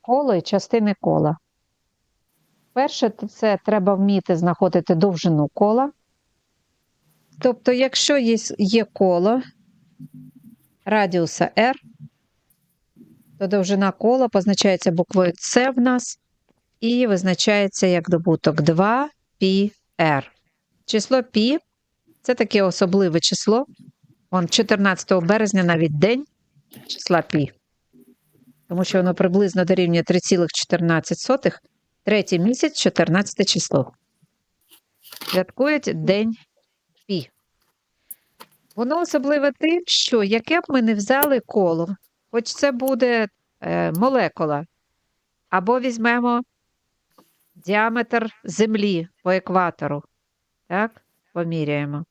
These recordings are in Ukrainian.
коло і частини кола. Перше, то це треба вміти знаходити довжину кола. Тобто, якщо є, є коло радіуса R, то довжина кола позначається буквою С в нас і визначається як добуток 2 πr. Число π це таке особливе число. Он 14 березня навіть день числа π. Тому що воно приблизно дорівнює 3,14, третій місяць, 14 число. Святкують День Пі. Воно особливе тим, що яке б ми не взяли коло, хоч це буде е, молекула, або візьмемо діаметр Землі по екватору, так, поміряємо.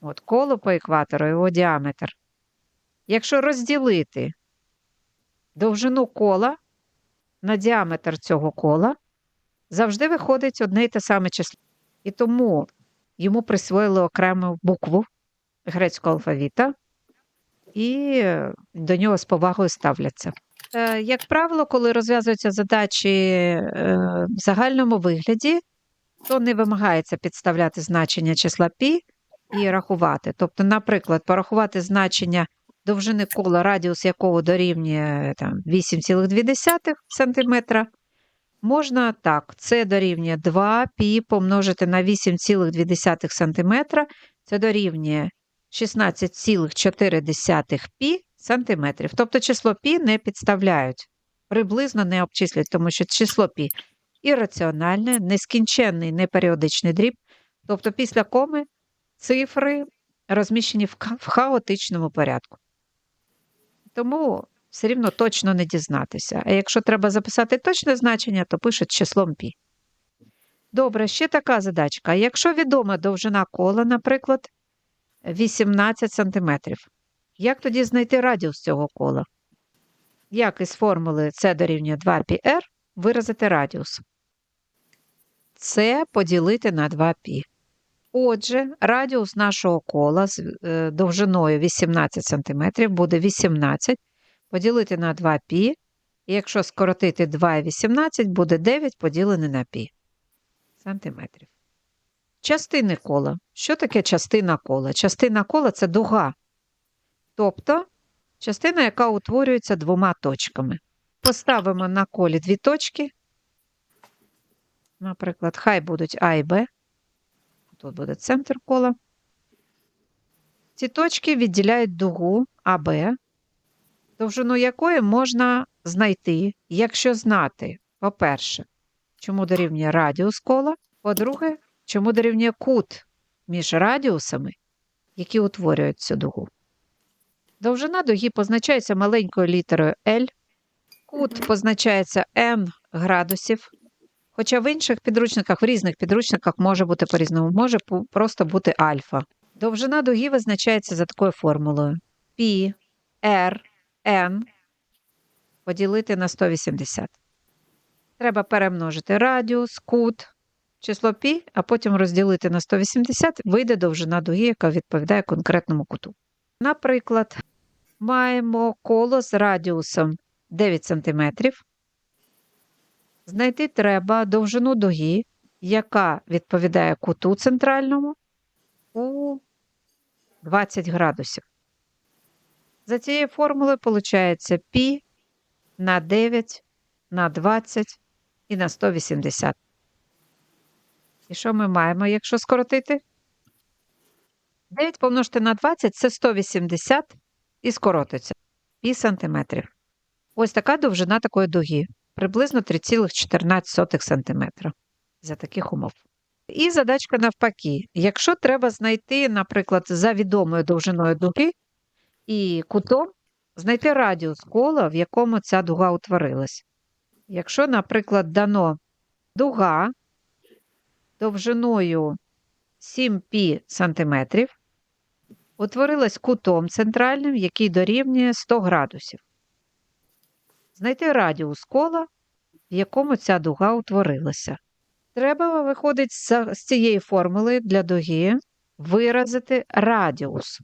От коло по екватору, його діаметр. Якщо розділити довжину кола на діаметр цього кола, завжди виходить одне й те саме число. І тому йому присвоїли окрему букву грецького алфавіта, і до нього з повагою ставляться. Е, Як правило, коли розв'язуються задачі е, в загальному вигляді, то не вимагається підставляти значення числа π і рахувати. Тобто, наприклад, порахувати значення довжини кола, радіус якого дорівнює 8,2 см, можна так, це дорівнює 2 пі помножити на 8,2 см, це дорівнює 16,4 пі сантиметрів. Тобто число пі не підставляють, приблизно не обчислюють, тому що число пі ірраціональне, нескінченний неперіодичний дріб. Тобто після коми цифри розміщені в хаотичному порядку. Тому все рівно точно не дізнатися. А якщо треба записати точне значення, то пишуть числом пі. Добре, ще така задачка. Якщо відома довжина кола, наприклад, 18 см, як тоді знайти радіус цього кола? Як із формули С дорівнює 2πr виразити радіус? С поділити на 2π. Отже, радіус нашого кола з е, довжиною 18 см буде 18 поділити на 2π, і якщо скоротити 2 і 18, буде 9 поділене на π сантиметрів. Частини кола. Що таке частина кола? Частина кола це дуга. Тобто частина, яка утворюється двома точками. Поставимо на колі дві точки. Наприклад, хай будуть А і Б. Тут буде центр кола. Ці точки відділяють дугу АБ, довжину якої можна знайти, якщо знати, по-перше, чому дорівнює радіус кола, по-друге, чому дорівнює кут між радіусами, які утворюють цю дугу. Довжина дуги позначається маленькою літерою L, кут позначається n градусів, хоча в інших підручниках, в різних підручниках може бути по-різному, може просто бути альфа. Довжина дуги визначається за такою формулою: π, r, n поділити на 180. Треба перемножити радіус, кут, число π, а потім розділити на 180, вийде довжина дуги, яка відповідає конкретному куту. Наприклад, маємо коло з радіусом 9 см. Знайти треба довжину дуги, яка відповідає куту центральному у 20 градусів. За цією формулою виходить π на 9 на 20 і на 180. І що ми маємо, якщо скоротити? 9 помножити на 20 це 180 і скоротиться пів сантиметрів. Ось така довжина такої дуги, приблизно 3,14 см за таких умов. І задачка навпаки. Якщо треба знайти, наприклад, за відомою довжиною дуги і кутом, знайти радіус кола, в якому ця дуга утворилась. Якщо, наприклад, дано дуга довжиною 7 π сантиметрів, утворилась кутом центральним, який дорівнює 100 градусів. Знайти радіус кола, в якому ця дуга утворилася. Треба, виходить, з цієї формули для дуги виразити радіус.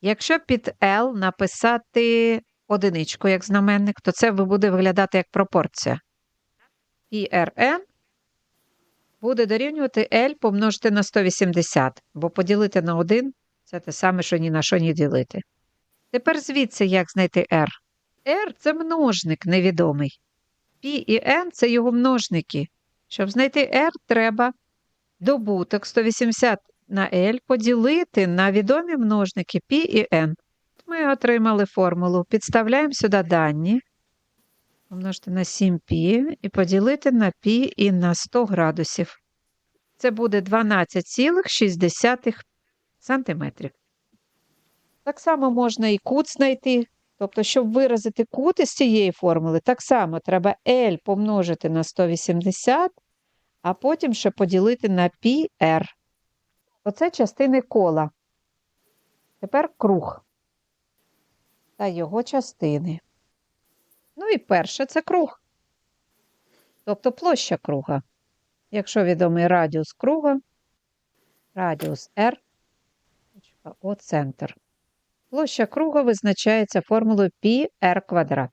Якщо під L написати одиничку як знаменник, то це буде виглядати як пропорція. PRN буде дорівнювати L помножити на 180, бо поділити на 1 це те саме, що ні на що не ділити. Тепер звідси як знайти R? R – це множник невідомий. P і N – це його множники. Щоб знайти R, треба добуток 180 на L поділити на відомі множники P і N. Ми отримали формулу. Підставляємо сюди дані. Помножити на 7π і поділити на π і на 100 градусів. Це буде 12,6 сантиметрів. Так само можна і кут знайти. Тобто, щоб виразити кут із цієї формули, так само треба L помножити на 180, а потім ще поділити на πr. Оце частини кола. Тепер круг та його частини. Ну і перше це круг. Тобто площа круга. Якщо відомий радіус круга, радіус R, О центр. Площа круга визначається формулою πr квадрат.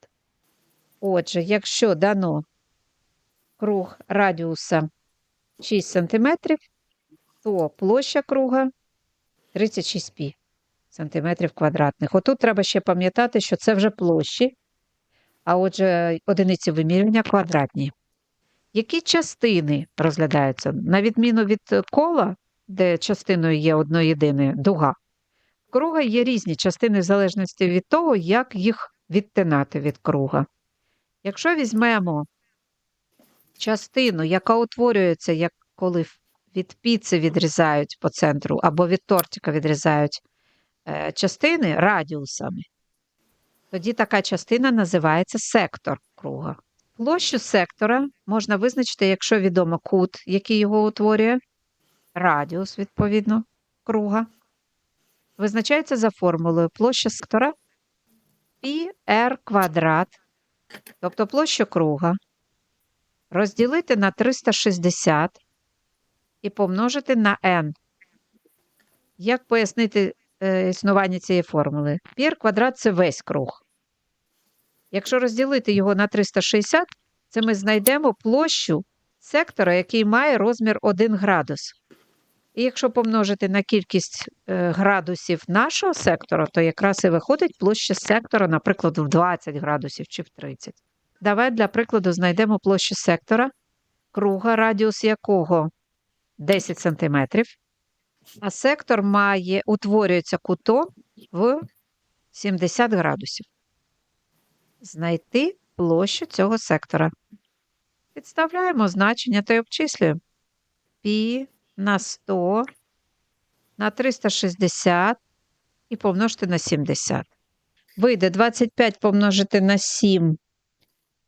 Отже, якщо дано круг радіуса 6 см, то площа круга 36 π сантиметрів квадратних. Отут треба ще пам'ятати, що це вже площі, а отже, одиниці вимірювання квадратні. Які частини розглядаються? На відміну від кола, де частиною є одно єдине дуга, круга є різні частини в залежності від того, як їх відтинати від круга. Якщо візьмемо частину, яка утворюється, як коли від піци відрізають по центру, або від тортика відрізають е, частини радіусами, тоді така частина називається сектор круга. Площу сектора можна визначити, якщо відомо кут, який його утворює, радіус, відповідно, круга. Визначається за формулою площа сектора πr квадрат, тобто площу круга, розділити на 360 і помножити на n. Як пояснити е, існування цієї формули? Пір квадрат це весь круг. Якщо розділити його на 360, це ми знайдемо площу сектора, який має розмір 1 градус. І якщо помножити на кількість е, градусів нашого сектора, то якраз і виходить площа сектора, наприклад, в 20 градусів чи в 30. Давай для прикладу знайдемо площу сектора, круга, радіус якого 10 см, а сектор має, утворюється кутом в 70 градусів. Знайти площу цього сектора. Підставляємо значення та й обчислюємо. Пі на 100 на 360 і помножити на 70. Вийде 25 помножити на 7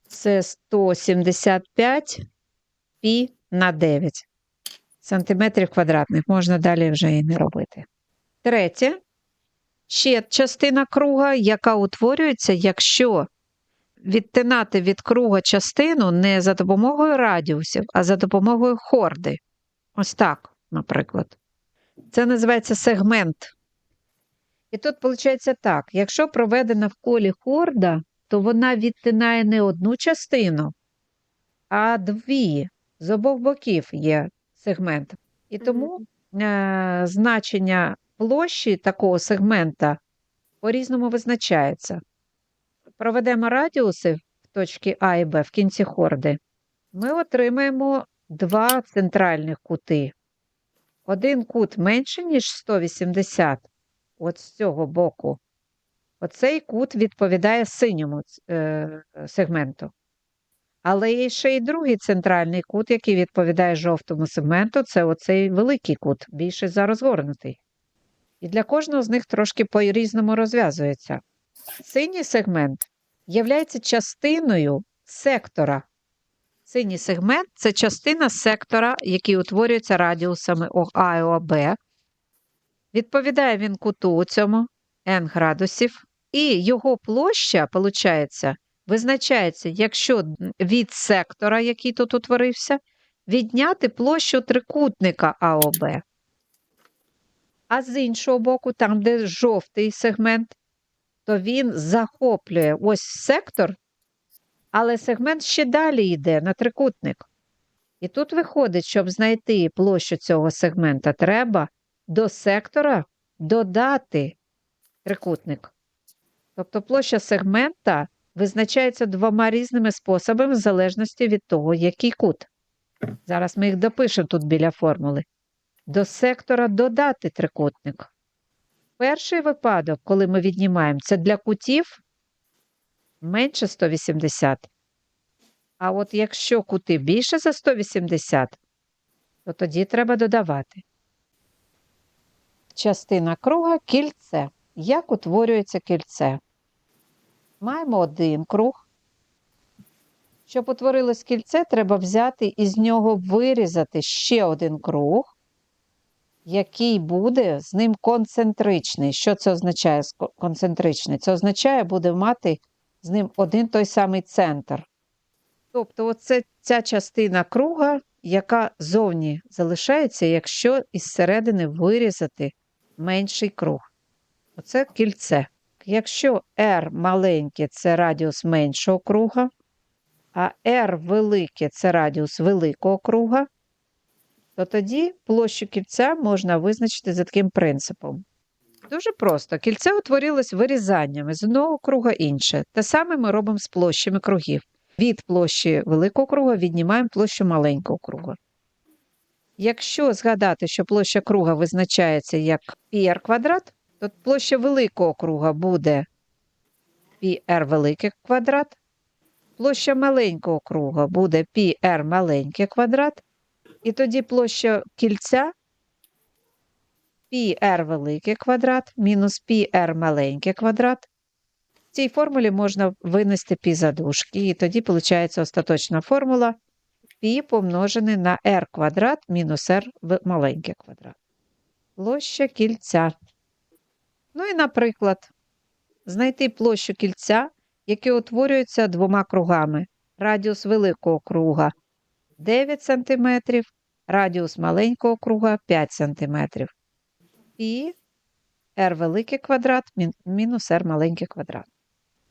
це 175 пі на 9 сантиметрів квадратних. Можна далі вже і не робити. Третє. Ще частина круга, яка утворюється, якщо відтинати від круга частину не за допомогою радіусів, а за допомогою хорди. Ось так, наприклад. Це називається сегмент. І тут виходить так: якщо проведена в колі хорда, то вона відтинає не одну частину, а дві. З обох боків є сегмент. І тому е, значення площі такого сегмента по-різному визначається. Проведемо радіуси в точці А і Б в кінці хорди. Ми отримаємо два центральних кути. Один кут менше, ніж 180, от з цього боку. Оцей кут відповідає синьому е, сегменту. Але є ще й другий центральний кут, який відповідає жовтому сегменту, це оцей великий кут, більше за розгорнутий. І для кожного з них трошки по-різному розв'язується. Синій сегмент є частиною сектора. Синій сегмент це частина сектора, який утворюється радіусами ОА і ОБ. Відповідає він куту цьому n градусів, і його площа, виходить, визначається, якщо від сектора, який тут утворився, відняти площу трикутника АОБ. А з іншого боку, там, де жовтий сегмент, то він захоплює ось сектор, але сегмент ще далі йде на трикутник. І тут виходить, щоб знайти площу цього сегмента, треба до сектора додати трикутник. Тобто площа сегмента визначається двома різними способами в залежності від того, який кут. Зараз ми їх допишемо тут біля формули. До сектора додати трикутник. Перший випадок, коли ми віднімаємо, це для кутів менше 180. А от якщо кути більше за 180, то тоді треба додавати. Частина круга кільце. Як утворюється кільце? Маємо один круг. Щоб утворилось кільце, треба взяти і з нього вирізати ще один круг, який буде з ним концентричний. Що це означає концентричний? Це означає, буде мати з ним один той самий центр. Тобто, оце ця частина круга, яка зовні залишається, якщо із середини вирізати менший круг. Оце кільце. Якщо R маленьке це радіус меншого круга, а R велике це радіус великого круга, то тоді площу кільця можна визначити за таким принципом. Дуже просто. Кільце утворилось вирізаннями з одного круга інше. Те саме ми робимо з площами кругів. Від площі великого круга віднімаємо площу маленького круга. Якщо згадати, що площа круга визначається як πr квадрат, то площа великого круга буде πr великий квадрат, площа маленького круга буде πr маленький квадрат, і тоді площа кільця πr великий квадрат мінус πr маленький квадрат. В цій формулі можна винести пі задушки, і тоді виходить остаточна формула π помножене на r квадрат мінус r в маленький квадрат. Площа кільця. Ну і, наприклад, знайти площу кільця, яке утворюється двома кругами. Радіус великого круга 9 см, радіус маленького круга 5 см. І r великий квадрат мінус r маленький квадрат.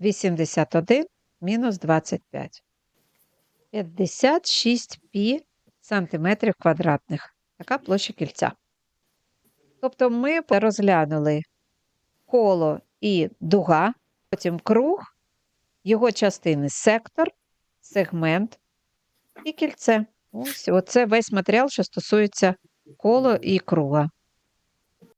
81 мінус 25. 56 пі сантиметрів квадратних. Така площа кільця. Тобто ми розглянули коло і дуга, потім круг, його частини сектор, сегмент і кільце. Ось оце весь матеріал, що стосується кола і круга.